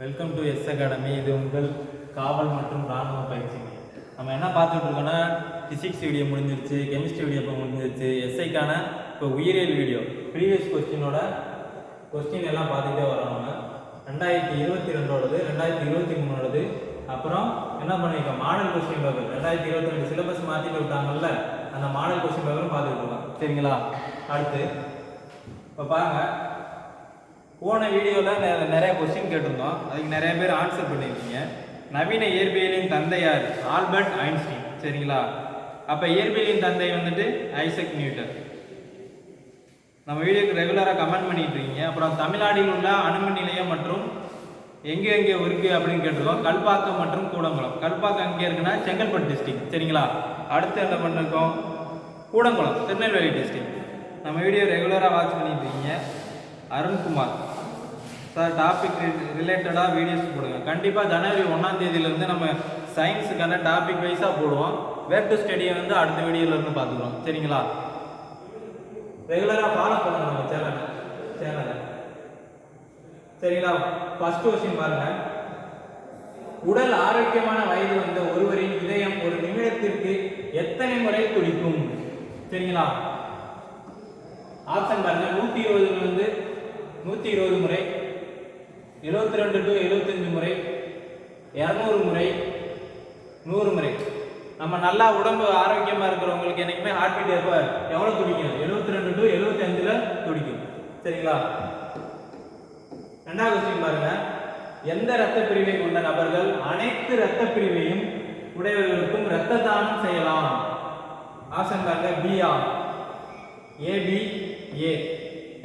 Welcome to S academy இது உங்கள் காவல் மற்றும் ராணுவ பயிற்சி நம்ம என்ன பார்த்துட்டு இருக்கோம்னா ஃபிசிக்ஸ் வீடியோ முடிஞ்சிருச்சு கெமிஸ்ட்ரி வீடியோ இப்போ முடிஞ்சிருச்சு. எஸ்ஐக்கான இப்போ உயிரியல் வீடியோ ப்ரீவியஸ் கொஸ்டினோட கொஸ்டின் எல்லாம் பார்த்துட்டே வரோம் ரெண்டாயிரத்தி இருபத்தி ரெண்டோடது ரெண்டாயிரத்தி இருபத்தி மூணோடது. அப்புறம் என்ன பண்ணியிருக்கோம் மாடல் கொஸ்டின் பேப்பர் ரெண்டாயிரத்தி இருபத்தி ரெண்டு சிலபஸ் மாற்றிட்டு விட்டாங்கல்ல அந்த மாடல் கொஸ்டின் பேப்பரும் பார்த்துட்டு இருக்கோம். சரிங்களா? அடுத்து இப்போ பாருங்கள் போன வீடியோவில் நிறைய கொஸ்டின் கேட்டிருந்தோம். அதுக்கு நிறைய பேர் ஆன்சர் பண்ணியிருக்கீங்க. நவீன இயற்பியலின் தந்தையார் ஆல்பர்ட் ஐன்ஸ்டீன். சரிங்களா? அப்போ இயற்பியலின் தந்தை வந்துட்டு ஐசக் நியூட்டன். நம்ம வீடியோக்கு ரெகுலராக கமெண்ட் பண்ணிட்டு இருக்கீங்க. அப்புறம் தமிழ்நாட்டில் உள்ள அணுமின் நிலையம் மற்றும் எங்கே எங்கே இருக்குது அப்படின்னு கேட்டிருக்கோம் கல்பாக்கம் மற்றும் கூடங்குளம். கல்பாக்கம் எங்கே இருக்குன்னா செங்கல்பட்டு டிஸ்ட்ரிக்ட் சரிங்களா? அடுத்து என்ன பண்ணிருக்கோம்? கூடங்குளம் திருநெல்வேலி டிஸ்ட்ரிக்ட் நம்ம வீடியோ ரெகுலராக வாட்ச் பண்ணிட்டு இருக்கீங்க. அருண்குமார். சார் டாபிக் ரிலேட்டடாக வீடியோஸ் போடுங்க. கண்டிப்பாக ஜனவரி ஒன்றாம் தேதியிலேருந்து நம்ம சயின்ஸுக்கான டாபிக் வைஸாக போடுவோம். வேர் டு ஸ்டடியை வந்து அடுத்த வீடியோலேருந்து பார்த்துக்குறோம். சரிங்களா? ரெகுலராக ஃபாலோ பண்ணுங்க நம்ம சேனலை சேனலை சரிங்களா? ஃபர்ஸ்ட் கொஸ்டின் பாருங்கள் உடல் ஆரோக்கியமான வயது வந்த ஒருவரின் இதயம் ஒரு நிமிடத்திற்கு எத்தனை முறை துடிக்கும் சரிங்களா? ஆப்ஷன் பாருங்க. நூற்றி இருபதுலேருந்து நூற்றி இருபது முறை எழுபத்தி ரெண்டு டு எழுபத்தஞ்சு முறை இரநூறு முறை நூறு முறை. நம்ம நல்லா உடம்பு ஆரோக்கியமாக இருக்கிறவங்களுக்கு என்னைக்குமே ஹார்ட் பீட் எப்போ எவ்வளோ துடிக்கும்? எழுபத்தி ரெண்டு டு எழுபத்தி அஞ்சில் துடிக்கும். சரிங்களா? ரெண்டாவது விஷயம் பாருங்க. எந்த இரத்த பிரிவை கொண்ட நபர்கள் அனைத்து இரத்த பிரிவையும் உடையவர்களுக்கும் இரத்த தானம் செய்யலாம்? ஆப்ஷன் பாருங்க பிஆர் ஏபிஏ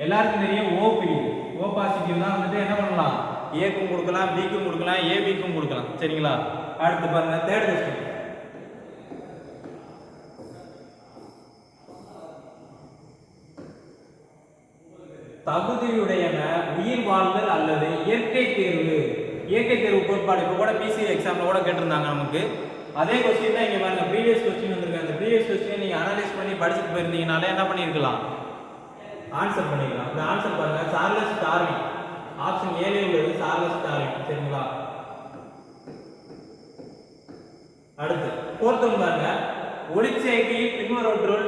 எல்லாருக்கும் தெரியும் ஓ பிரிவு. ஓ பாசிட்டிவ் தான் வந்துட்டு என்ன பண்ணலாம்? ஏக்கும் கொடுக்கலாம் பிக்கும் கொடுக்கலாம் ஏபிக்கும் கொடுக்கலாம். சரிங்களா? அடுத்து பாருங்க தேர்ட் கொஸ்டின் தகுதியுடையன உயிர் வாழ்தல் அல்லது இயற்கை தேர்வு. இயற்கை தேர்வு கோட்பாடு இப்போ கூட பிசி எக்ஸாம்ல கூட கேட்டிருந்தாங்க நமக்கு. அதே கொஸ்டின் தான் இங்கே பாருங்க ப்ரீவியஸ் கொஸ்டின் வந்திருக்கு. அந்த ப்ரீவியஸ் கொஸ்டின் நீங்கள் அனலைஸ் பண்ணி படிச்சுட்டு போயிருந்தீங்கனாலே என்ன பண்ணியிருக்கலாம்? ஆன்சர் பண்ணிக்கலாம். இந்த ஆன்சர் பாருங்க. சார்லஸ் டார்வின் ஆப்ஷன் ஏழே உள்ளது. சார்லஸ் டார்வின் சரிங்களா? அடுத்து ஃபோர்த் பாருங்க. ஒளிச்சேர்க்கையில் பின்வரவற்றுள்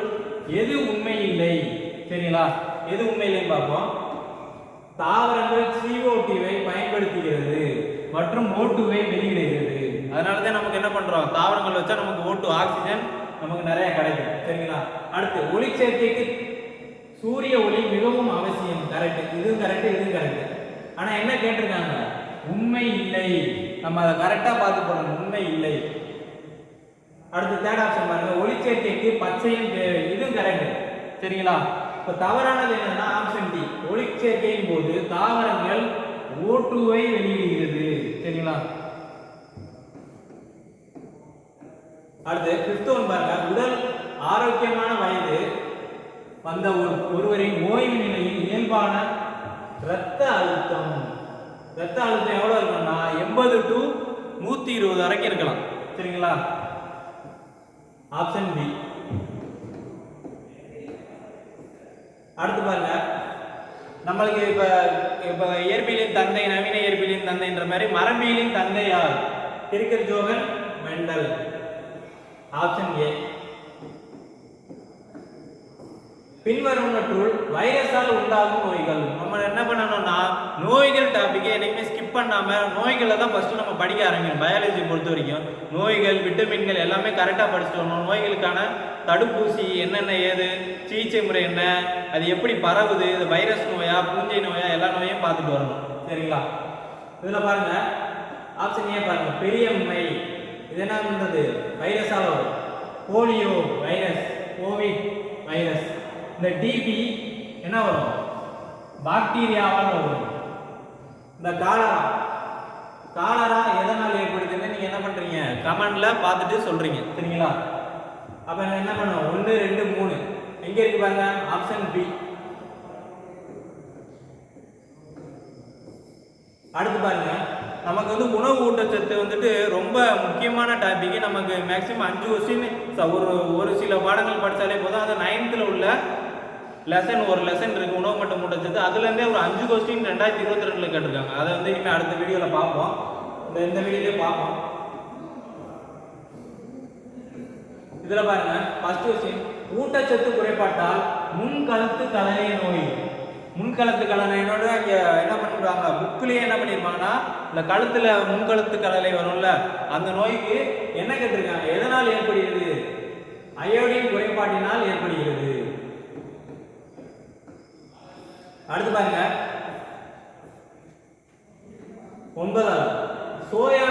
எது உண்மை இல்லை சரிங்களா? எது உண்மை இல்லைன்னு பார்ப்போம். தாவரங்கள் சிஓடிவை பயன்படுத்துகிறது மற்றும் ஓட்டுவை வெளியிடுகிறது. அதனால தான் நமக்கு என்ன பண்றோம்? தாவரங்கள் வச்சா நமக்கு ஓட்டு ஆக்சிஜன் நமக்கு நிறைய கிடைக்கும். சரிங்களா? அடுத்து ஒளிச்சேர்க்கைக்கு சூரிய ஒளி மிகவும் அவசியம். கரெக்ட் இதுவும் கரெக்ட் இதுவும் கரெக்ட் ஆனா என்ன கேட்டிருக்காங்க? உண்மை இல்லை. நம்ம அதை கரெக்டா பார்த்து போடணும். உண்மை இல்லை. அடுத்து தேர்ட் ஆப்ஷன் பாருங்க. ஒளிச்சேர்க்கைக்கு பச்சையும் தேவை இதுவும் கரெக்ட் சரிங்களா? இப்போ தவறானது என்னன்னா ஆப்ஷன் டி ஒளிச்சேர்க்கையின் போது தாவரங்கள் ஓட்டுவை வெளியிடுகிறது. சரிங்களா? அடுத்து கிறிஸ்துவன் ஒன் பாருங்க. உடல் ஆரோக்கியமான வயது வந்த ஒரு ஒருவரின் ஓய்வு நிலையில் இயல்பான இரத்த அழுத்தம். இரத்த அழுத்தம் எவ்வளோ இருக்கும்னா எண்பது டு நூற்றி இருபது வரைக்கும் இருக்கலாம். சரிங்களா? ஆப்ஷன் பி அடுத்து பாருங்க. நம்மளுக்கு இப்போ இப்போ இயற்பியலின் தந்தை நவீன இயற்பியலின் தந்தைன்ற மாதிரி மரபியலின் தந்தை யார் Gregor Johann Mendel. Option A பின்வருவனற்றுள் வைரஸால் உண்டாகும் நோய்கள். நம்ம என்ன பண்ணணும்னா நோய்கள் டாபிக்கை என்றைக்குமே ஸ்கிப் பண்ணாம நோய்களை தான் ஃபர்ஸ்ட்டு நம்ம படிக்க ஆரம்பிக்கணும். பயாலஜி பொறுத்த வரைக்கும் நோய்கள் விட்டமின்கள் எல்லாமே கரெக்டாக படிச்சுட்டு வரணும். நோய்களுக்கான தடுப்பூசி என்னென்ன ஏது சிகிச்சை முறை என்ன அது எப்படி பரவுது இது வைரஸ் நோயா பூஞ்சை நோயா எல்லா நோயும் பார்த்துட்டு வரணும். சரிங்களா? இதில் பாருங்க. ஆப்ஷன் ஏ பாருங்க. பெரியம்மை இது என்ன பண்ணுறது வைரஸால் வரும். போலியோ வைரஸ் கோவிட் வைரஸ் இந்த டிபி என்ன வரும்? பாக்டீரியாவால் வரும். இந்த காலரா காலரா எதனால் ஏற்படுதுன்னு நீங்கள் என்ன பண்ணுறீங்க கமெண்டில் பார்த்துட்டு சொல்கிறீங்க சரிங்களா? அப்போ என்ன பண்ணுவோம் ஒன்று ரெண்டு மூணு. எங்கே இருக்கு பாருங்க? ஆப்ஷன் பி அடுத்து பாருங்க. நமக்கு வந்து உணவு ஊட்டச்சத்து வந்துட்டு ரொம்ப முக்கியமான டாபிக் நமக்கு மேக்ஸிமம் அஞ்சு வருஷம் ஒரு ஒரு சில பாடங்கள் படித்தாலே போதும். அது நைன்த்தில் உள்ள லெசன் ஒரு லெசன் இருக்கு உணவு மட்டும் ஊட்டச்சத்து அதுலேருந்தே ஒரு அஞ்சு கொஸ்டின் ரெண்டாயிரத்தி இருபத்தி ரெண்டில் கேட்டிருக்காங்க. அதை வந்து இனிமேல் அடுத்த வீடியோவில் பார்ப்போம். இந்த இந்த வீடியோலேயே பார்ப்போம். இதில் பாருங்க ஃபர்ஸ்ட் கொஸ்டின் ஊட்டச்சத்து குறைபாட்டால் முன்கலத்து கலனை நோய். முன்கலத்து கலனை இங்கே என்ன பண்ணிடுவாங்க? புக்லயே என்ன பண்ணிருப்பாங்கன்னா இந்த கழுத்தில் முன்கழுத்து கலலை வரும்ல அந்த நோய்க்கு என்ன கேட்டிருக்காங்க? எதனால் ஏற்படுகிறது? அயோடின் குறைபாட்டினால் ஏற்படுகிறது. அடுத்து பாருங்க. ஒன்பதாவது. சோயா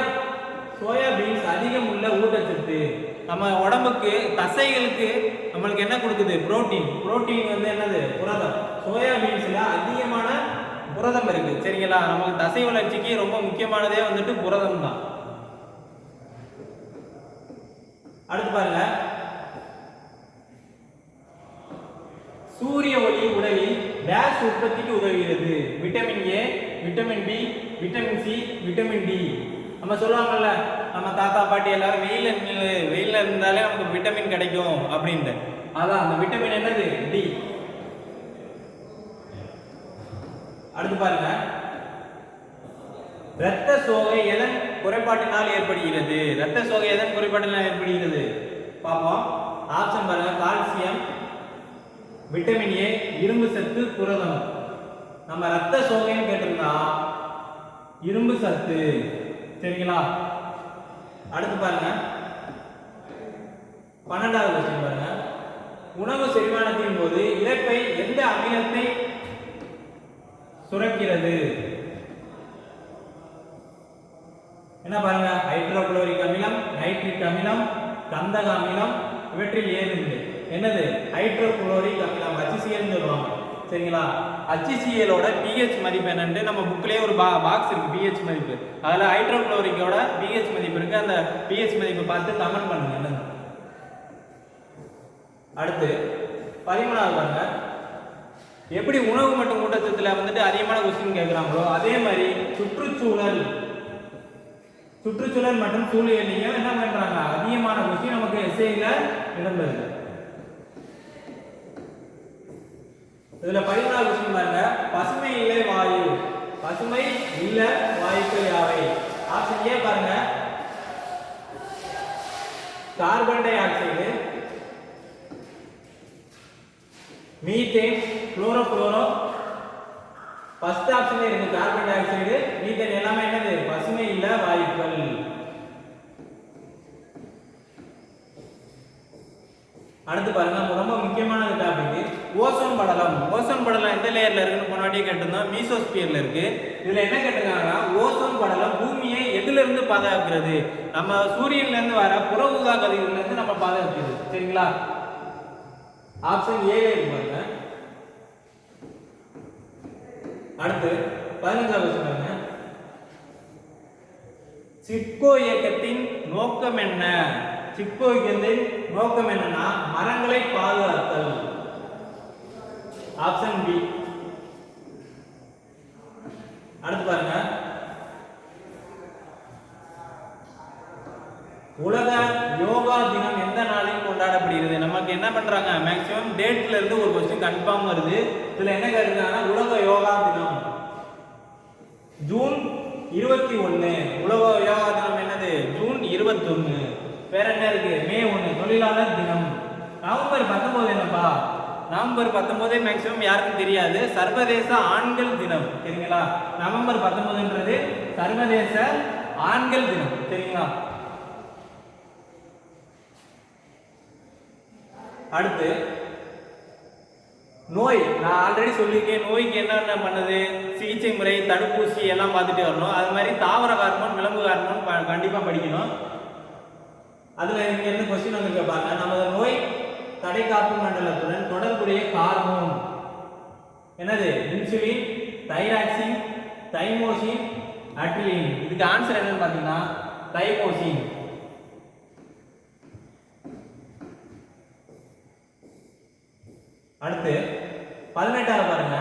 சோயா பீன்ஸ் அதிகம் உள்ள ஊட்டச்சத்து. நம்ம உடம்புக்கு தசைகளுக்கு நம்மளுக்கு என்ன கொடுக்குது? புரோட்டீன் புரோட்டீன் வந்து என்னது? புரதம். சோயா பீன்ஸில் அதிகமான புரதம் இருக்கு. சரிங்களா? நமக்கு தசை வளர்ச்சிக்கு ரொம்ப முக்கியமானதே வந்துட்டு புரதம் தான். அடுத்து பாருங்க. சூரிய ஒளி உடலில் டேஷ் உற்பத்திக்கு உதவுகிறது. Vitamin A vitamin B vitamin C vitamin D நம்ம சொல்லுவாங்கல்ல நம்ம தாத்தா பாட்டி எல்லாரும் வெயிலில் வெயிலில் இருந்தாலே நமக்கு விட்டமின் கிடைக்கும் அப்படின்ட்டு. அதான் அந்த விட்டமின் என்னது? டி அடுத்து பாருங்க. இரத்த சோகை எதன் குறைபாட்டினால் ஏற்படுகிறது? இரத்த சோகை எதன் குறைபாட்டினால் ஏற்படுகிறது? பார்ப்போம். ஆப்ஷன் பாருங்க. கால்சியம் விட்டமின் ஏ இரும்பு சத்து புரதம். நம்ம ரத்த சோகைன்னு கேட்டிருந்தா இரும்பு சத்து. சரிங்களா? அடுத்து பாருங்க. பன்னெண்டாவது கொஸ்டின் பாருங்க. உணவு செரிமானத்தின் போது இறப்பை எந்த அமிலத்தை சுரக்கிறது? என்ன பாருங்க? ஹைட்ரோகுளோரிக் அமிலம் நைட்ரிக் அமிலம் கந்தக அமிலம் இவற்றில் ஏது இல்லை என்னது? ஹைட்ரோகுளோரிக் அமிலம் ஹச்சிசிஎல்னு சொல்லுவாங்க. சரிங்களா? ஹச்சிசிஎலோட பிஹெச் மதிப்பு என்னன்னு நம்ம புக்லயே ஒரு பா பாக்ஸ் இருக்கு பிஹெச் மதிப்பு. அதில் ஹைட்ரோகுளோரிக்கோட பிஹெச் மதிப்பு இருக்கு. அந்த பிஹெச் மதிப்பு பார்த்து கமெண்ட் பண்ணுங்க என்னது அடுத்து பதிமூணாவது பாருங்க. எப்படி உணவு மற்றும் ஊட்டச்சத்தில் வந்துட்டு அதிகமான கொஸ்டின் கேட்குறாங்களோ அதே மாதிரி சுற்றுச்சூழல். சுற்றுச்சூழல் மற்றும் சூழலையும் என்ன பண்ணுறாங்க அதிகமான கொஸ்டின் நமக்கு எஸ்ஐயில் இடம்பெறுது. இதுல பதினாலு கொஸ்டின் பாருங்க. பசுமை இல்லை வாயு. பசுமை இல்ல வாயுக்கள் யாவை? ஆப்ஷன் ஏ பாருங்க. Carbon dioxide methane chlorofluoro first ஆப்ஷன்ல இருக்கு. கார்பன் டை ஆக்சைடு மீத்தேன் எல்லாமே என்னது? பசுமை இல்ல வாயுக்கள். அடுத்து பாருங்க. நம்ம ரொம்ப முக்கியமான டாபிக் ஓசோன் படலம். ஓசோன் படலம் எந்த லேயர்ல இருக்குன்னு போன வாட்டியே கேட்டிருந்தோம் மீசோஸ்பியர்ல இருக்கு. இதுல என்ன கேட்டிருக்காங்கன்னா ஓசோன் படலம் பூமியை எதுல இருந்து பாதுகாக்கிறது? நம்ம சூரியன்ல இருந்து வர புற ஊதா கதிர்கள்ல இருந்து நம்ம பாதுகாக்கிறது. சரிங்களா? ஆப்ஷன் ஏ இருக்கு பாருங்க. அடுத்து பதினஞ்சாவது question பாருங்க. சிப்கோ இயக்கத்தின் நோக்கம் என்ன? சிப்கோ இயக்கத்தின் நோக்கம் என்னன்னா மரங்களை பாதுகாத்தல் ஆப்ஷன் பி அடுத்து பாருங்க உலக யோகா தினம் எந்த நாளில் கொண்டாடப்படுகிறது பண்ணுறாங்க மேக்ஸிமம் டேட்ல இருந்து ஒரு கொஸ்டின் கன்ஃபார்ம் வருது. இதுல என்ன கேட்டிருக்காங்கன்னா உலக யோகா தினம். ஜூன் இருபத்தி ஒண்ணு. உலக யோகா தினம் என்னது? ஜூன் இருபத்தொன்று வேற என்ன இருக்கு? மே ஒன்று தொழிலாளர் தினம். நவம்பர் பத்தொம்போது என்னப்பா? நவம்பர் பத்தொன்பதே மேக்ஸிமம் யாருக்கும் தெரியாது. சர்வதேச ஆண்கள் தினம். சரிங்களா? நவம்பர் பத்தொம்போதுன்றது சர்வதேச ஆண்கள் தினம். சரிங்களா? அடுத்து நோய். நான் ஆல்ரெடி சொல்லியிருக்கேன் நோய்க்கு என்னென்ன பண்ணுது? சிகிச்சை முறை தடுப்பூசி எல்லாம் பார்த்துட்டே வரணும். அது மாதிரி தாவர ஹார்மோன் விலங்கு ஹார்மோன் கண்டிப்பாக படிக்கணும். அதில் இங்கே இருந்து கொஸ்டின் வந்து கேட்பாங்க நமது நோய் தடை காப்பு மண்டலத்துடன் தொடர்புடைய ஹார்மோன் என்னது? இன்சுலின் தைராக்சின் தைமோசின் அட்லின் இதுக்கு ஆன்சர் என்னன்னு பார்த்தீங்கன்னா தைமோசின் அடுத்து பதினெட்டாவது பாருங்க.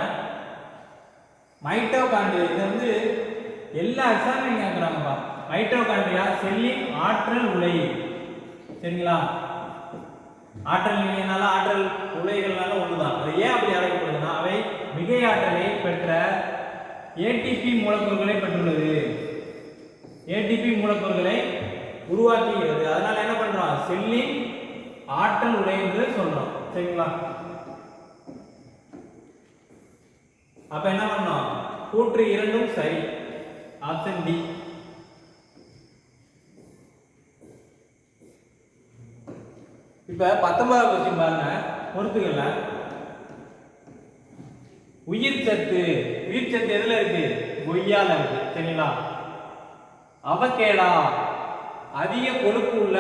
மைட்டோகாண்ட்ரியா இது வந்து எல்லா எக்ஸாமையும் கேட்குறாங்கப்பா மைட்டோகாண்ட்ரியா செல்லின் ஆற்றல் உலை. சரிங்களா? ஆற்றல் நிலையினால ஆற்றல் உலைகள்னால ஒன்றுதான் அது ஏன் அப்படி அழைக்கப்படுதுன்னா அவை மிகை ஆற்றலை பெற்ற ஏடிபி மூலக்கூறுகளை பெற்றுள்ளது. ஏடிபி மூலக்கூறுகளை உருவாக்குகிறது. அதனால என்ன பண்றோம்? செல்லின் ஆற்றல் உலை என்று சொல்றோம். சரிங்களா? அப்ப என்ன பண்ணோம்? கூற்று இரண்டும் சரி. ஆப்ஷன் டி இப்ப பத்தொன்பதாவது கொஸ்டின் பாருங்க. பொறுத்துக்கல உயிர் சத்து. உயிர் சத்து எதுல இருக்கு? கொய்யால இருக்கு. சரிங்களா? அவகேடா. அதிக கொழுப்பு உள்ள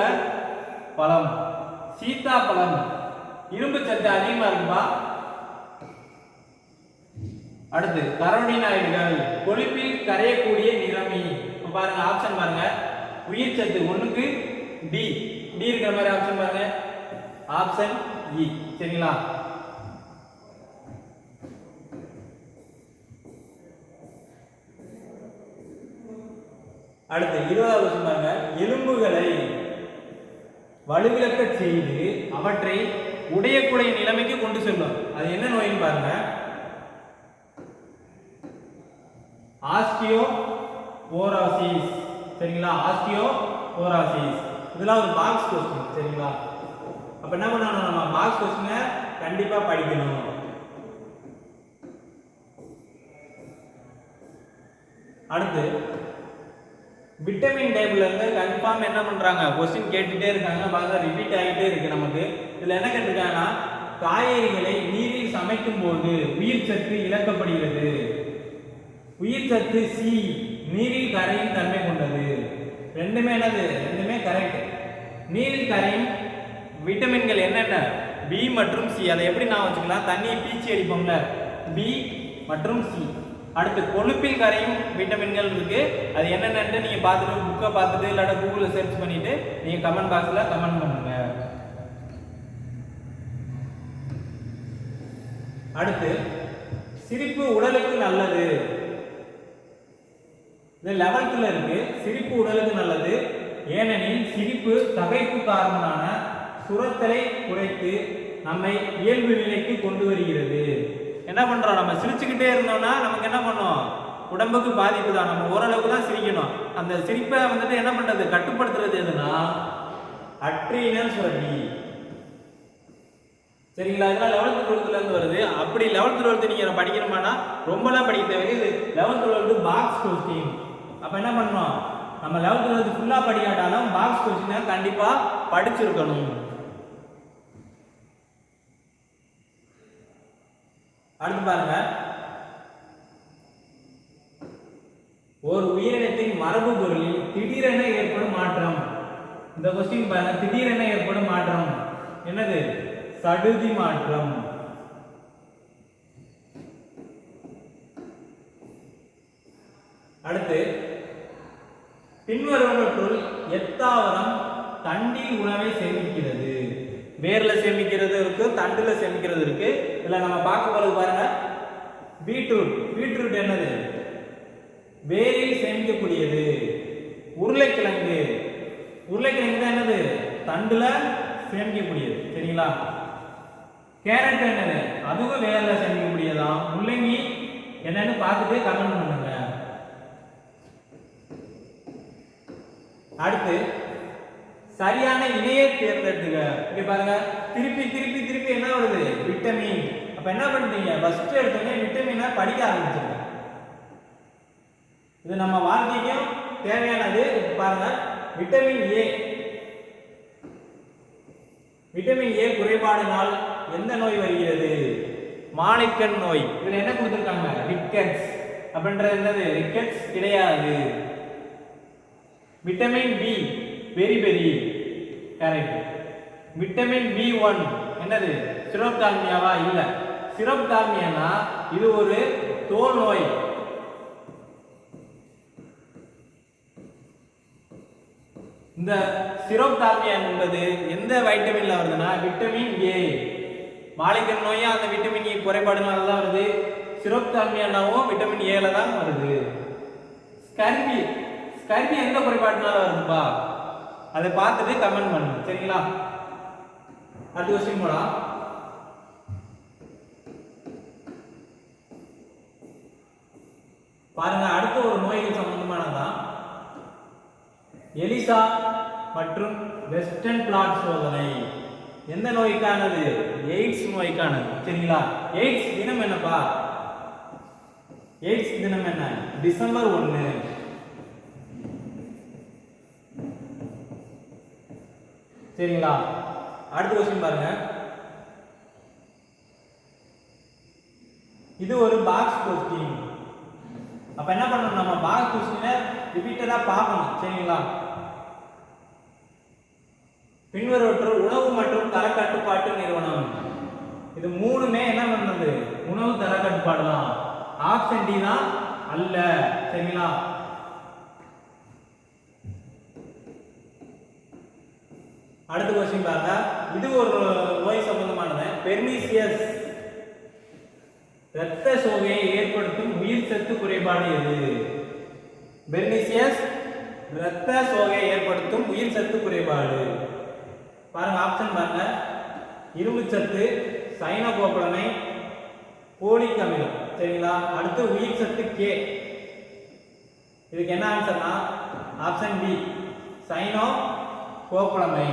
பழம். சீதா பழம். இரும்பு சத்து அதிகமா இருக்குமா? அடுத்து கரோடினாய்டுகள் கொழுப்பில் கரையக்கூடிய நிறமி. பாருங்க ஆப்ஷன் பாருங்க. உயிர் சத்து ஒன்றுக்கு டி டி இருக்கிற மாதிரி ஆப்ஷன் பாருங்க. Option E e. சரிங்களா? அடுத்து இருபதாவது வருஷம் பாருங்க. எலும்புகளை வலுவிழக்க செய்து அவற்றை உடையக்கூடிய நிலைமைக்கு கொண்டு செல்லும். அது என்ன நோயின்னு பாருங்க. ஆஸ்டியோ போராசிஸ் சரிங்களா? ஆஸ்டியோ போராசிஸ் இதெல்லாம் ஒரு பாக்ஸ் கொஸ்டின் சரிங்களா? அப்போ என்ன பண்ணணும் நம்ம? பாக்ஸ் கொஸ்டினை கண்டிப்பாக படிக்கணும். அடுத்து விட்டமின் டேபிள் இருந்து கன்ஃபார்ம் என்ன பண்றாங்க? கொஸ்டின் கேட்டுட்டே இருக்காங்க. பார்த்தா ரிப்பீட் ஆகிட்டே இருக்கு நமக்கு. இதுல என்ன கேட்டிருக்காங்கன்னா காய்கறிகளை நீரில் சமைக்கும் போது உயிர் சத்து இழக்கப்படுகிறது. உயிர் சத்து சி நீரில் கரையும் தன்மை கொண்டது. ரெண்டுமே என்னது? ரெண்டுமே கரெக்ட் நீரில் கரையும் விட்டமின்கள் என்னென்ன? பி மற்றும் சி அதை எப்படி நான் வச்சுக்கலாம்? தண்ணியை பீச்சி அடிப்போம்ல. பி மற்றும் சி அடுத்து கொழுப்பில் கரையும் விட்டமின்கள் இருக்கு. அது என்னென்னு நீங்க பார்த்துட்டு புக்கை பார்த்துட்டு இல்லாட்ட கூகுளில் சர்ச் பண்ணிட்டு நீங்க கமெண்ட் பாக்ஸில் கமெண்ட் பண்ணுங்க. அடுத்து சிரிப்பு உடலுக்கு நல்லது. இந்த லெவல்த்தில் இருக்கு சிரிப்பு உடலுக்கு நல்லது. ஏனெனில் சிரிப்பு தகைப்பு காரணமான சுரத்தலை குறைத்து நம்மை இயல்பு நிலைக்கு கொண்டு வருகிறது. என்ன பண்றோம்? நம்ம சிரிச்சுக்கிட்டே இருந்தோம்னா நமக்கு என்ன பண்ணும்? உடம்புக்கு பாதிப்பு தான். நம்ம ஓரளவுக்கு தான் சிரிக்கணும். அந்த சிரிப்பை வந்துட்டு என்ன பண்றது? கட்டுப்படுத்துறது எதுனா அட்ரீனல் சுரப்பி சரிங்களா? இதெல்லாம் லெவல்த் டுவெல்த்ல இருந்து வருது. அப்படி லெவல்த் டுவெல்த் நீங்க படிக்கணுமானா ரொம்பலாம் படிக்க தேவையில்லை. இது லெவல்த் டுவெல்த் பாக்ஸ் கொஸ்டின் அப்ப என்ன பண்ணணும் நம்ம லெவல்த் டுவெல்த் ஃபுல்லா படிக்காட்டாலும் மார்க்ஸ் கொஸ்டினை கண்டிப்பா படிச்சிருக்கணும். அடுத்து பாருங்க. ஒரு உயிரினத்தின் மரபு பொருளில் திடீரென ஏற்படும் மாற்றம். இந்த கொஸ்டின் பாருங்க திடீரென ஏற்படும் மாற்றம். என்னது? சடுதி மாற்றம் அடுத்து பின்வருவனற்றுள் எத்தாவரம் தண்டில் உணவை சேமிக்கிறது. வேர்ல சேமிக்கிறது இருக்கு தண்டுல சேமிக்கிறது இருக்கு. இதுல நம்ம பார்க்க போறது பாருங்க. பீட்ரூட். பீட்ரூட் என்னது? வேரில் சேமிக்கக்கூடியது. உருளைக்கிழங்கு. உருளைக்கிழங்கு தான் என்னது? தண்டுல சேமிக்கக்கூடியது. சரிங்களா? கேரட் என்னது? அதுவும் வேர்ல சேமிக்கக்கூடியதான் முள்ளங்கி என்னன்னு பார்த்துட்டு கமெண்ட் பண்ணுங்க அடுத்து சரியான இணையை தேர்ந்தெடுத்துங்க இங்க பாருங்க. திருப்பி திருப்பி திருப்பி என்ன வருது? விட்டமின் அப்ப என்ன பண்றீங்க ஃபர்ஸ்ட் எடுத்தோடனே விட்டமினை படிக்க ஆரம்பிச்சிருங்க. இது நம்ம வாழ்க்கைக்கும் தேவையானது. பாருங்க. விட்டமின் ஏ விட்டமின் ஏ குறைபாடுனால் எந்த நோய் வருகிறது? மாணிக்கன் நோய். இதுல என்ன கொடுத்துருக்காங்க? ரிக்கெட்ஸ் அப்படின்றது என்னது? ரிக்கெட்ஸ் கிடையாது. Vitamin B beri beri. Correct vitamin B one என்னது? சிரோப்தால்மியாவா இல்ல. சிரோப்தால்மியானா இது ஒரு தோல் நோய். இந்த சிரோப்தால்மியா என்பது எந்த வைட்டமின்ல வருதுன்னா விட்டமின் ஏ மாலிகன் நோயா அந்த விட்டமின் ஏ குறைபாடுனால தான் வருது சிரோப்தால்மியானாவும் விட்டமின் ஏல தான் வருது. ஸ்கர்வி ஸ்கர்வி எந்த குறைபாடுனால வருதுப்பா? அதை பார்த்துட்டு கமெண்ட் பண்ணுங்க சரிங்களா? அடுத்த கொஸ்டின் போலாம். பாருங்க அடுத்த ஒரு நோய்கள் சம்பந்தமானதான் எலிசா மற்றும் வெஸ்டர்ன் பிளாட் சோதனை. எந்த நோய்க்கானது? எய்ட்ஸ் நோய்க்கானது சரிங்களா? எய்ட்ஸ் தினம் என்னப்பா? எய்ட்ஸ் தினம் என்ன? டிசம்பர் ஒன்று சரிங்களா அடுத்த கொஸ்டின் பாருங்க. இது ஒரு பாக்ஸ் கொஸ்டின் அப்ப என்ன பண்ணணும் நம்ம பாக்ஸ் கொஸ்டினை ரிப்பீட்டடா பார்க்கணும். சரிங்களா? பின்வருவற்று உணவு மற்றும் தர கட்டுப்பாட்டு நிறுவனம். இது மூணுமே என்ன பண்ணுறது உணவு தர கட்டுப்பாடு தான் ஆப்ஷன் டி தான் அல்ல. சரிங்களா? அடுத்த கொஸ்டின் பார்த்தா இது ஒரு நோய் சம்பந்தமானது. பெர்மிசியஸ் இரத்த சோகையை ஏற்படுத்தும் உயிர் சத்து குறைபாடு எது? பெர்மிசியஸ் இரத்த சோகையை ஏற்படுத்தும் உயிர் சத்து குறைபாடு. பாருங்க ஆப்ஷன் பாருங்க. இரும்பு சத்து சைனோகோபுலமை போலிக் அமிலம். சரிங்களா? அடுத்து உயிர் சத்து கே. இதுக்கு என்ன ஆன்சர்னா ஆப்ஷன் பி சைனோ கோப்புலமை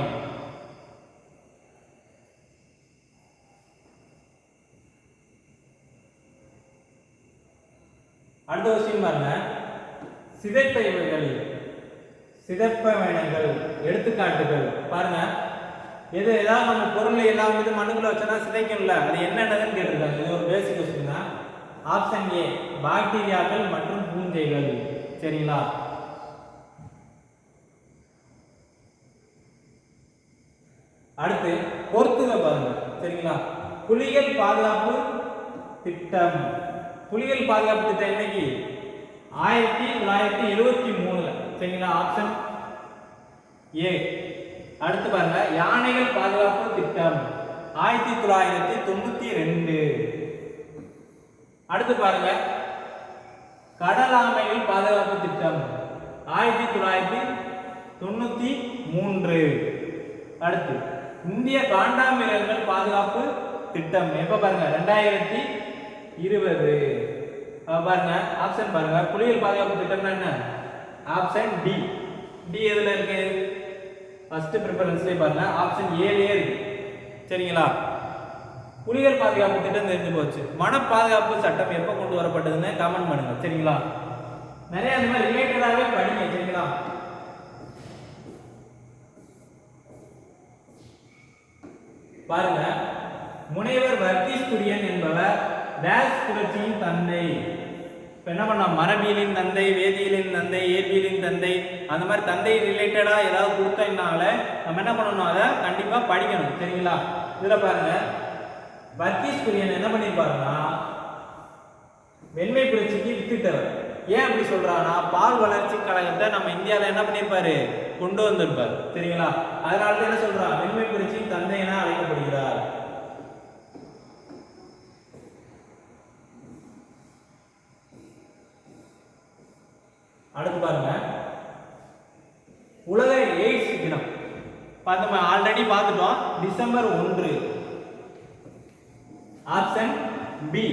அடுத்த விஷயம் பாருங்க. சிதைப்ப சிதைப்பயணங்கள் எடுத்துக்காட்டுகள். பாருங்க. எது ஏதாவது நம்ம பொருள் எல்லாம் வந்து மண்ணுக்குள்ள வச்சோன்னா சிதைக்கணும்ல அது என்னென்னதுன்னு கேட்டிருக்காங்க. இது ஒரு பேசிக் கொஸ்டின் தான். ஆப்ஷன் ஏ பாக்டீரியாக்கள் மற்றும் பூஞ்சைகள். சரிங்களா? அடுத்து பொறுத்துக பாருங்க. சரிங்களா? புலிகள் பாதுகாப்பு திட்டம். புலிகள் பாதுகாப்பு திட்டம் இன்னைக்கு ஆயிரத்தி தொள்ளாயிரத்தி எழுபத்தி மூணுல. சரிங்களா? ஆப்ஷன் ஏ அடுத்து பாருங்க. யானைகள் பாதுகாப்பு திட்டம். ஆயிரத்தி தொள்ளாயிரத்தி தொண்ணூத்தி ரெண்டு. அடுத்து பாருங்க. கடலாமைகள் பாதுகாப்பு திட்டம். ஆயிரத்தி தொள்ளாயிரத்தி தொண்ணூத்தி மூன்று. அடுத்து இந்திய காண்டாமிரர்கள் பாதுகாப்பு திட்டம். எப்ப பாருங்க? ரெண்டாயிரத்தி இருபது. பாருங்க ஆப்ஷன் பாருங்க. புலிகள் பாதுகாப்பு திட்டம்னா என்ன? ஆப்ஷன் டி டி எதுல இருக்கு? ஃபர்ஸ்ட் ப்ரிஃபரன்ஸ்லேயே பாருங்க. ஆப்ஷன் ஏழே இருக்கு. சரிங்களா? புலிகள் பாதுகாப்பு திட்டம் தெரிஞ்சு போச்சு. மன பாதுகாப்பு சட்டம் எப்போ கொண்டு வரப்பட்டதுன்னு கமெண்ட் பண்ணுங்க. சரிங்களா? நிறைய அந்த மாதிரி ரிலேட்டடாகவே படிங்க. சரிங்களா? பாருங்க. முனைவர் வர்கீஸ் குரியன் என்பவர் வேஸ் புரட்சியின் தந்தை. இப்போ என்ன பண்ணலாம்? மரபியலின் தந்தை வேதியியலின் தந்தை இயற்பியலின் தந்தை அந்த மாதிரி தந்தை ரிலேட்டடாக ஏதாவது கொடுத்தனால நம்ம என்ன பண்ணணும்? அதை கண்டிப்பாக படிக்கணும். சரிங்களா? இதில் பாருங்கள் வர்க்கீஸ் குரியன் என்ன பண்ணியிருப்பாருன்னா வெண்மை புரட்சிக்கு வித்துட்டவர். ஏன் அப்படி சொல்கிறான்னா பால் வளர்ச்சி கழகத்தை நம்ம இந்தியாவில் என்ன பண்ணியிருப்பாரு? கொண்டு வந்திருப்பார். சரிங்களா? அதனால தான் என்ன சொல்கிறான் வெண்மை புரட்சியின் தந்தை என அழைக்கப்படுகிறார். அடுத்து பாருங்க. உலக எய்ட்ஸ் தினம். பார்த்தோம் ஆல்ரெடி பார்த்துட்டோம். டிசம்பர் ஒன்று. ஆப்ஷன் பி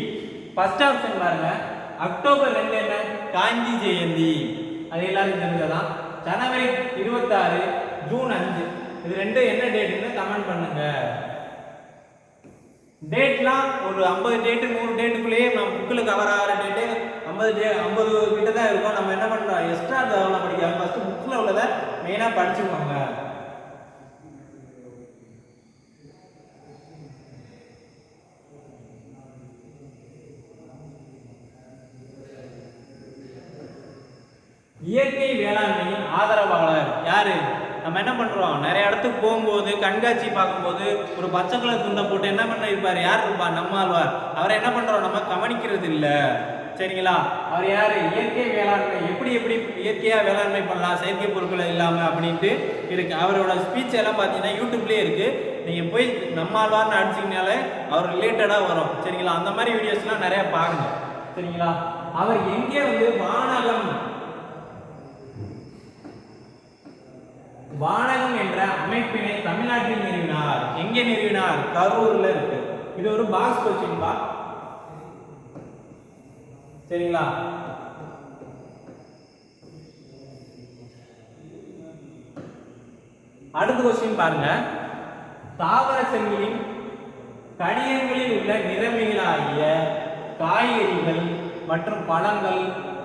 ஃபர்ஸ்ட் ஆப்ஷன் பாருங்க. அக்டோபர் ரெண்டு என்ன? காந்தி ஜெயந்தி. அது எல்லாருக்கும் தெரிஞ்சதான் ஜனவரி இருபத்தாறு ஜூன் அஞ்சு. இது ரெண்டு என்ன டேட்டுன்னு கமெண்ட் பண்ணுங்க. டேட்லாம் ஒரு ஐம்பது டேட்டு நூறு டேட்டுக்குள்ளேயே நம்ம புக்கில் கவர் ஆகிற டேட்டு ஐம்பது டே ஐம்பது கிட்ட தான் இருக்கும். நம்ம என்ன பண்ணுறோம் எக்ஸ்ட்ரா தகவலாம் படிக்காம ஃபஸ்ட்டு புக்கில் உள்ளதை மெயினாக படிச்சுக்கோங்க. இயற்கை வேளாண்மையின் ஆதரவாளர் யாரு? நம்ம என்ன பண்றோம்? நிறைய இடத்துக்கு போகும்போது கண்காட்சி பார்க்கும்போது ஒரு பச்சை கலர் துண்டை போட்டு என்ன பண்ண இருப்பார் யார் இருப்பா? நம்மாழ்வார் அவரை என்ன பண்றோம்? நம்ம கவனிக்கிறது இல்லை. சரிங்களா? அவர் யார்? இயற்கை வேளாண்மை. எப்படி எப்படி இயற்கையாக வேளாண்மை பண்ணலாம்? செயற்கை பொருட்கள் இல்லாமல் அப்படின்ட்டு இருக்கு. அவரோட ஸ்பீச் எல்லாம் பார்த்தீங்கன்னா யூடியூப்லேயே இருக்கு. நீங்கள் போய் நம்மாழ்வார்னு அடிச்சிங்கனாலே அவர் ரிலேட்டடாக வரும். சரிங்களா? அந்த மாதிரி வீடியோஸ்லாம் நிறைய பாருங்க. சரிங்களா? அவர் எங்கே வந்து வானகம் வானகம் என்ற அமைப்பினை தமிழ்நாட்டில் நிறுவினார். எங்கே நிறுவினார்? கரூர்ல இருக்கு. இது ஒரு பாக்ஸ் கொஸ்டின் பா? சரிங்களா? அடுத்த கொஸ்டின் பாருங்க. தாவர செல்களின் கணியங்களில் உள்ள நிறமிகளாகிய காய்கறிகள் மற்றும் பழங்கள்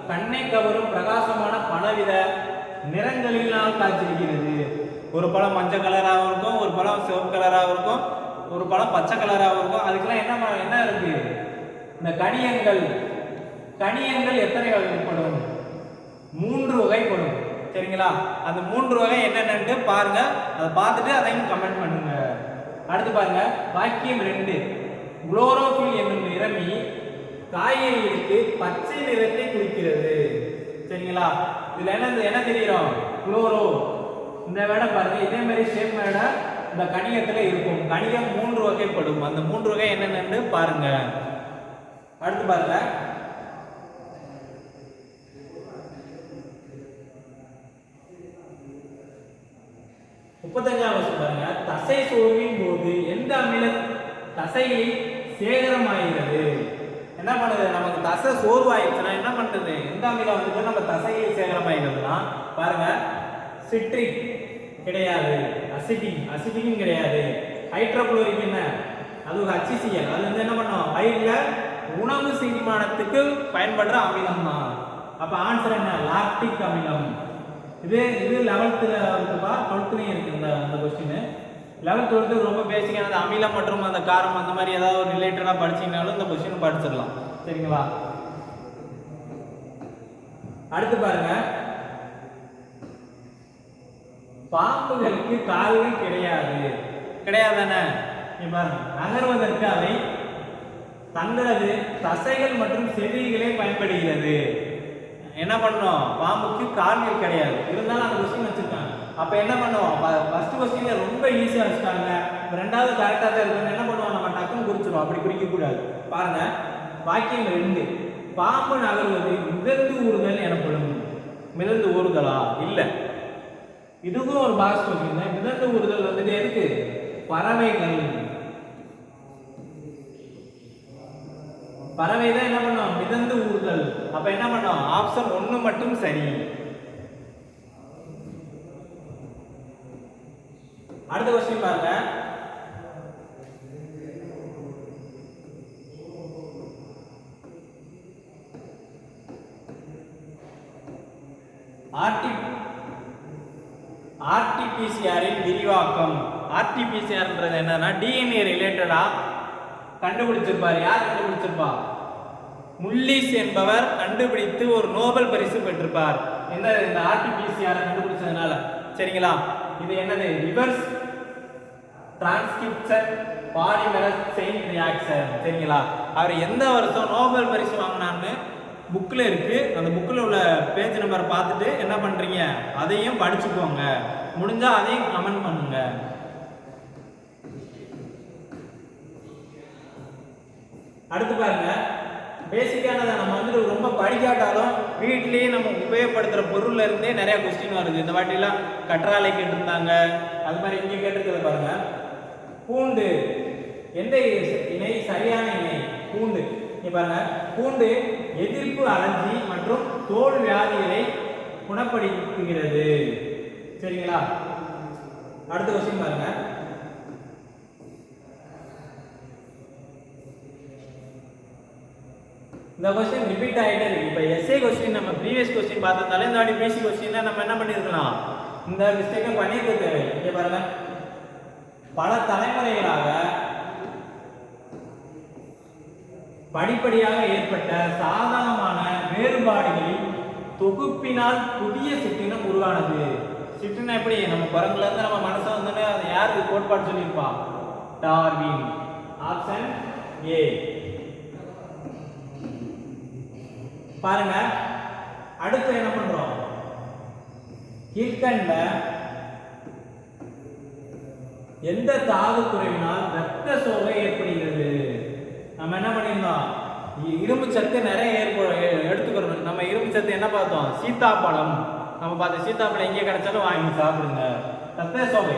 கண்ணை கவரும் பிரகாசமான பலவித நிறங்களினால் காய்ச்சிருக்கிறது ஒரு பழம் மஞ்சள் கலராகவும் இருக்கும் ஒரு பழம் சிவப்பு கலராகவும் இருக்கும் ஒரு பழம் பச்சை கலராகவும் இருக்கும். அதுக்கெல்லாம் என்ன என்ன இருக்கு? இந்த கணியங்கள் கணியங்கள் எத்தனை வகைப்படும்? மூன்று வகைப்படும். சரிங்களா? அந்த மூன்று வகை என்னென்னு பாருங்க. அதை பார்த்துட்டு அதையும் கமெண்ட் பண்ணுங்க. அடுத்து பாருங்க. வாக்கியம் ரெண்டு. குளோரோபில் என்னும் நிறமி காய்கறிகளுக்கு பச்சை நிறத்தை குறிக்கிறது. சரிங்களா? இதுல என்ன என்ன தெரியும் குளோரோ. இந்த வேடை பாருங்க. இதே மாதிரி ஷேப் வேடை இந்த கணியத்துல இருக்கும். கணியம் மூன்று வகைப்படும். அந்த மூன்று வகை என்னென்னு பாருங்க. அடுத்து பாருங்க முப்பத்தஞ்சாம் வருஷம் பாருங்க தசை சோர்வின் போது எந்த அமில தசைகளில் சேகரமாகிறது என்ன பண்ணுது? நமக்கு தசை சோர்வாயிருச்சுன்னா என்ன பண்ணுறது எந்த அமிலம் வந்து நம்ம தசையில் சேகரமாகிறதுனா பாருங்க சிட்ரிக் கிடையாது. அசிட்டிக் அசிட்டிக்கும் கிடையாது. ஹைட்ரோகுளோரிக் என்ன? அது ஹச்சிசிஎல் அது வந்து என்ன பண்ணும்? வயிறில் உணவு செரிமானத்துக்கு பயன்படுற அமிலம் தான் அப்போ ஆன்சர் என்ன? லாக்டிக் அமிலம். இது இது லெவல்த்தில் இருக்குப்பா டுவெல்த்லேயும் இருக்குது இந்த அந்த கொஸ்டின் லெவன்த் டுவெல்த்து ரொம்ப பேசிக்கானது அமிலம் மற்றும் அந்த காரம் அந்த மாதிரி ஏதாவது ஒரு ரிலேட்டடாக படிச்சிங்கனாலும் இந்த கொஸ்டின் படிச்சிடலாம். சரிங்களா? அடுத்து பாருங்க. பாம்புகளுக்கு கால்கள் கிடையாது. கிடையாது தானே பாருங்க. நகர்வதற்கு அவை தங்களது தசைகள் மற்றும் செவிகளே பயன்படுகிறது. என்ன பண்ணோம் பாம்புக்கு கால்கள் கிடையாது. இருந்தாலும் அந்த கொஸ்டின் வச்சிருக்காங்க. அப்ப என்ன பண்ணுவோம்? ஃபர்ஸ்ட் கொஸ்டின்ல ரொம்ப ஈஸியா வச்சுட்டாங்க. ரெண்டாவது கரெக்டாக தான் இருக்குன்னு என்ன பண்ணுவோம்? நம்ம டக்குன்னு குறிச்சிருவோம் அப்படி குறிக்கக்கூடாது பாருங்கள் பாருங்க. வாக்கியம் ரெண்டு பாம்பு நகர்வது மிதந்து ஊறுதல் எனப்படும் மிதந்து ஊறுதலா? இல்லை. இதுவும் ஒரு பாக்ஸ் கொஸ்டின் தான் மிதந்து ஊறுதல் வந்துட்டு எதுக்கு? பறவைகள். பறவை தான் என்ன பண்ணும்? மிதந்து ஊறுதல். அப்போ என்ன பண்ணும்? ஆப்ஷன் ஒண்ணு மட்டும் சரி அடுத்த கொஸ்டின் பாருங்க ஆர்டி ஆர்டிபிசிஆரின் விரிவாக்கம். ஆர்டிபிசிஆர்ன்றது என்னன்னா டிஎன்ஏ ரிலேட்டடா கண்டுபிடிச்சிருப்பார். யார் கண்டுபிடிச்சிருப்பா? முல்லிஸ் என்பவர் கண்டுபிடித்து ஒரு நோபல் பரிசு பெற்றிருப்பார். என்ன இந்த ஆர்டிபிசிஆர் கண்டுபிடிச்சதுனால? சரிங்களா? இது என்னது? Reverse transcription polymerase chain reaction சரிங்களா? அவர் எந்த வருஷம் நோபல் பரிசு வாங்கினான்னு புக்கில் இருக்கு. அந்த புக்கில் உள்ள பேஜ் நம்பரை பார்த்துட்டு என்ன பண்ணுறீங்க அதையும் படிச்சுக்கோங்க. முடிஞ்சால் அதையும் கமெண்ட் பண்ணுங்க. அடுத்து பாருங்க. பேசிக்கானதை நம்ம வந்துட்டு ரொம்ப படிக்காட்டாலும் வீட்லேயே நம்ம உபயோகப்படுத்துகிற பொருள்ல இருந்தே நிறைய கொஸ்டின் வருது. இந்த வாட்டிலாம் கற்றாழை கேட்டிருந்தாங்க. அது மாதிரி இங்கே கேட்டிருக்கிறது பாருங்க. பூண்டு. எந்த இணை? சரியான இணை. பூண்டு. இங்க பாருங்க. பூண்டு எதிர்ப்பு அலர்ஜி மற்றும் தோல் வியாதிகளை குணப்படுத்துகிறது. சரிங்களா? அடுத்த கொஸ்டின் பாருங்க. இந்த கொஸ்டின் ரிப்பீட் ஆகிட்டே இருக்கு. இப்போ எஸ்ஏ கொஸ்டின் நம்ம ப்ரீவியஸ் கொஸ்டின் பார்த்ததால இந்த வாட்டி பிசி கொஸ்டின் நம்ம என்ன பண்ணியிருக்கலாம்? இந்த மிஸ்டேக்கை பண்ணியிருக்க தேவை. இங்கே பாருங்க. பல தலைமுறைகளாக படிப்படியாக ஏற்பட்ட சாதகமான வேறுபாடுகளின் தொகுப்பினால் புதிய சிற்றினம் உருவானது. சிற்றினம் எப்படி? நம்ம குரங்குல இருந்து நம்ம மனுஷன் வந்து அதை யாருக்கு கோட்பாடு சொல்லியிருப்பா? டார்வின். Option A. பாருங்க அடுத்து என்ன பண்றோம்? கீழ்கண்ட எந்த தாது குறைவினால் ரத்த சோகை ஏற்படுகிறது? நம்ம என்ன பண்ணியிருந்தோம்? இ- இரும்பு சத்து நிறைய ஏற்ப எடுத்துக்கிறோம். நம்ம இரும்பு சத்து என்ன பார்த்தோம்? சீத்தாப்பழம். நம்ம பார்த்த சீத்தாப்பழம் எங்கே கிடைச்சாலும் வாங்கி சாப்பிடுங்க. ரத்த சோகை.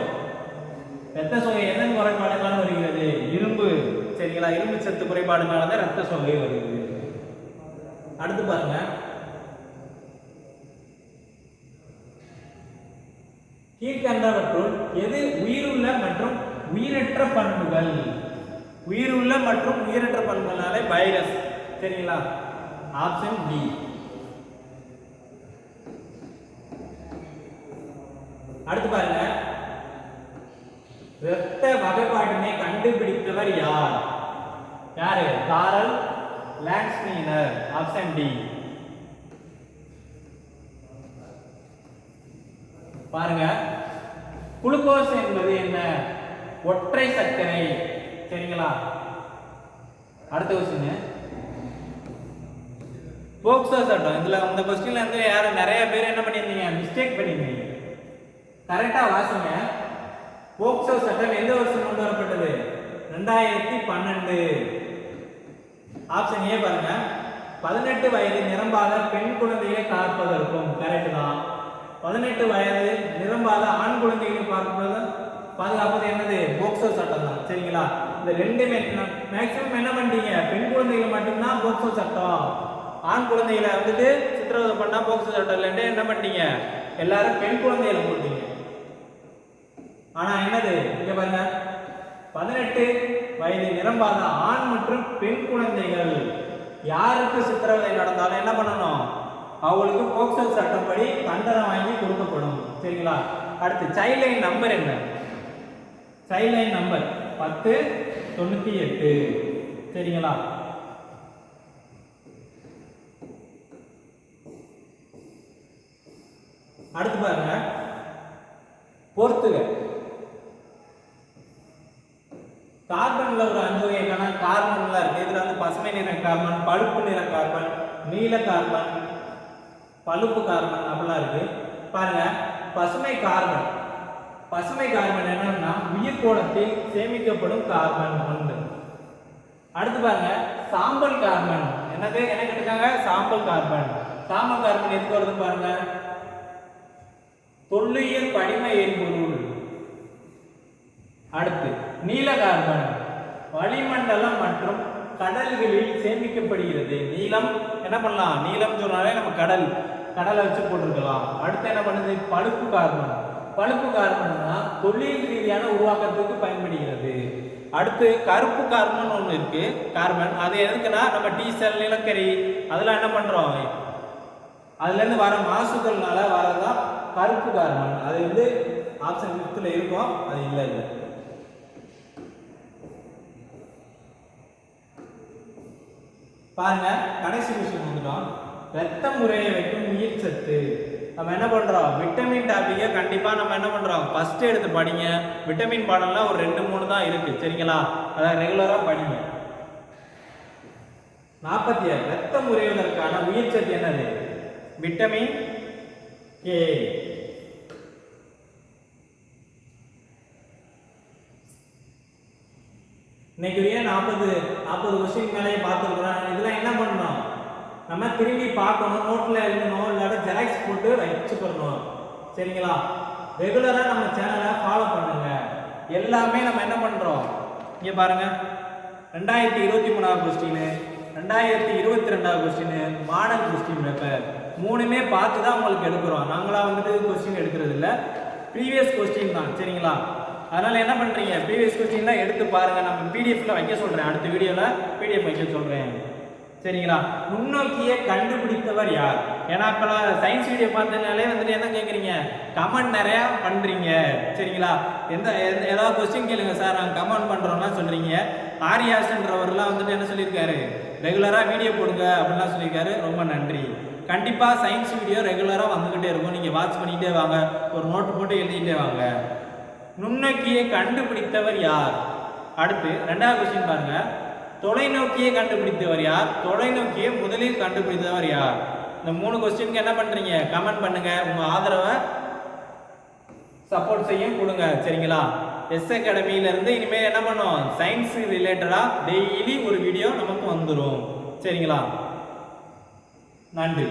ரத்த சோகை என்ன குறைபாடுனால வருகிறது? இரும்பு. சரிங்களா? இரும்பு சத்து குறைபாடுனால தான் ரத்த சோகை வருகிறது. அடுத்து பாருங்க. கீழ்கண்டவற்றுள் எது உயிருள்ள மற்றும் உயிரற்ற பண்புகள்? உயிருள்ள மற்றும் உயிரற்ற பண்புகளாலே வைரஸ் சரிங்களா ஆப்ஷன் டி அடுத்து பாருங்க. இரத்த வகைப்பாட்டினை கண்டுபிடித்தவர் யார்? யாரு? காரல் லான்ஸ்மீனர் ஆப்ஷன் டி பாருங்க. குளுக்கோஸ் என்பது என்ன? ஒற்றை சர்க்கரை. சரிங்களா? அடுத்த கொஸ்டின் போக்சோ சட்டம். இதுல அந்த கொஸ்டின்ல இருந்து யாரும் நிறைய பேர் என்ன பண்ணியிருந்தீங்க? மிஸ்டேக் பண்ணியிருந்தீங்க. கரெக்டா வாசிங்க. போக்சோ சட்டம் எந்த வருஷம் கொண்டு வரப்பட்டது? ரெண்டாயிரத்தி பன்னெண்டு. ஆப்ஷன் ஏ பாருங்க. பதினெட்டு வயது நிரம்பாத பெண் குழந்தையை காப்பதற்கும். கரெக்ட் தான். பதினெட்டு வயது நிரம்பாத ஆண் குழந்தைகளை பார்க்கும்போது பாதுகாப்பது என்னது போக்சோ சட்டம் தான். சரிங்களா? இந்த ரெண்டுமே மேக்சிமம் என்ன பண்ணிட்டீங்க? பெண் குழந்தைகளை மட்டும்தான் போக்சோ சட்டம். ஆண் குழந்தைகளை வந்துட்டு சித்திரவதை பண்ணா போக்சோ சட்டம் இல்லைன்ட்டு என்ன பண்ணிட்டீங்க? எல்லாரும் பெண் குழந்தைகளை போட்டீங்க. ஆனா என்னது? இங்க பாருங்க. பதினெட்டு வயது நிரம்பாத ஆண் மற்றும் பெண் குழந்தைகள். யாருக்கு சித்திரவதை நடந்தாலும் என்ன பண்ணணும்? அவங்களுக்கு போக்சோ சட்டப்படி தண்டனை வாங்கி கொடுக்கப்படும். சரிங்களா? அடுத்து சைல்ட் லைன் நம்பர் என்ன? சைல்ட் லைன் நம்பர் பத்து தொண்ணூற்றி எட்டு. சரிங்களா? அடுத்து பாருங்க. போர்த்துகல். கார்பன்ல ஒரு அஞ்சு வகைக்கான கார்பன்லாம் இருக்கு இதுல வந்து பசுமை நிற கார்பன் பழுப்பு நிற கார்பன் நீல கார்பன் பழுப்பு கார்பன் அப்படிலாம் இருக்கு. பாருங்க பசுமை கார்பன். பசுமை கார்பன் என்னன்னா உயிர் கோணத்தில் சேமிக்கப்படும் கார்பன் ஒன்று. அடுத்து பாருங்க சாம்பல் கார்பன். என்னது? என்ன கேட்டிருக்காங்க? சாம்பல் கார்பன். சாம்பல் கார்பன் எதுக்கு வருது பாருங்க? தொல்லுயிர் படிம எரிபொருள் அடுத்து நீல கார்பன். வளிமண்டலம் மற்றும் கடல்களில் சேமிக்கப்படுகிறது. நீளம் என்ன பண்ணலாம்? நீளம் சொன்னாலே நம்ம கடல். கடலை வச்சு போட்டிருக்கலாம். அடுத்து என்ன பண்ணுது? பழுப்பு கார்பன். பழுப்பு கார்பன்னா தொழில் ரீதியான உருவாக்கத்துக்கு பயன்படுகிறது. அடுத்து கருப்பு கார்பன் ஒன்று இருக்கு. கார்பன். அது எதுக்குன்னா நம்ம டீசல் நிலக்கரி அதெல்லாம் என்ன பண்றோம்? அதுலேருந்து வர மாசுகள்னால வரதான் கருப்பு கார்பன். அது வந்து ஆப்ஷன் ஃபிஃப்த்தில் இருக்கும். அது இல்லை இல்லை. பாருங்க கடைசி விஷயம் வந்துட்டோம். ரத்த முறையை வைக்கும் உயிர் சத்து. நம்ம என்ன பண்ணுறோம் விட்டமின் டாபிக்கை கண்டிப்பாக நம்ம என்ன பண்ணுறோம் ஃபஸ்ட்டு எடுத்து படிங்க. விட்டமின் பாடம்லாம் ஒரு ரெண்டு மூணு தான் இருக்கு. சரிங்களா? அதை ரெகுலராக படிங்க. நாற்பத்தி ஏழு ரத்தம் உறைவதற்கான உயிர் சத்து என்னது? விட்டமின் கே இன்னைக்கு ஏன் நாற்பது நாற்பது கொஸ்டின் மேலேயே பார்த்துருக்குறோம். இதெல்லாம் என்ன பண்ணணும்? நம்ம திரும்பி பார்க்கணும் நோட்டில் எழுதணும் இல்லாட்ட ஜெராக்ஸ் போட்டு வச்சுக்கணும். சரிங்களா? ரெகுலராக நம்ம சேனலை ஃபாலோ பண்ணுங்க. எல்லாமே நம்ம என்ன பண்ணுறோம் இங்கே பாருங்க. ரெண்டாயிரத்தி இருபத்தி மூணாவது கொஸ்டின் ரெண்டாயிரத்தி இருபத்தி ரெண்டாவது கொஸ்டின் மாடல் கொஸ்டின் பேப்பர் மூணுமே பார்த்து தான் உங்களுக்கு எடுக்கிறோம். நாங்களாக வந்துட்டு கொஸ்டின் எடுக்கிறது இல்லை. ப்ரீவியஸ் கொஸ்டின் தான் சரிங்களா? அதனால் என்ன பண்ணுறீங்க ப்ரீவியஸ் கொஸ்டின்லாம் எடுத்து பாருங்கள் நம்ம பிடிஎஃப்ல வைக்க சொல்கிறேன் அடுத்த வீடியோவில் பிடிஎஃப் வைக்க சொல்கிறேன் சரிங்களா? நுண்ணோக்கியை கண்டுபிடித்தவர் யார்? ஏன்னா இப்ப சயின்ஸ் வீடியோ பார்த்ததுனாலே வந்துட்டு என்ன கேட்குறீங்க கமெண்ட் நிறையா பண்றீங்க. சரிங்களா? எந்த எந்த- ஏதாவது கொஸ்டின் கேளுங்க சார் நாங்கள் கமெண்ட் பண்ணுறோம்லாம் சொல்றீங்க. ஆரியாஸ்ன்றவர்லாம் வந்துட்டு என்ன சொல்லியிருக்காரு? ரெகுலராக வீடியோ போடுங்க அப்படின்லாம் சொல்லியிருக்காரு. ரொம்ப நன்றி. கண்டிப்பா சயின்ஸ் வீடியோ ரெகுலராக வந்துகிட்டே இருக்கும். நீங்க வாட்ச் பண்ணிட்டே வாங்க. ஒரு நோட்டு போட்டு எழுதிட்டே வாங்க. நுண்ணோக்கியை கண்டுபிடித்தவர் யார்? அடுத்து ரெண்டாவது கொஸ்டின் பாருங்க. தொலைநோக்கியை கண்டுபிடித்தவர் யார்? தொலைநோக்கியை முதலில் கண்டுபிடித்தவர் யார்? இந்த மூணு கொஸ்டினுக்கு என்ன பண்றீங்க? கமெண்ட் பண்ணுங்க. உங்க ஆதரவை சப்போர்ட் செய்யும் கொடுங்க. சரிங்களா? எஸ் அகாடமியில இருந்து இனிமேல் என்ன பண்ணுவோம் சயின்ஸ் ரிலேட்டடா டெய்லி ஒரு வீடியோ நமக்கு வந்துடும் சரிங்களா? நன்றி.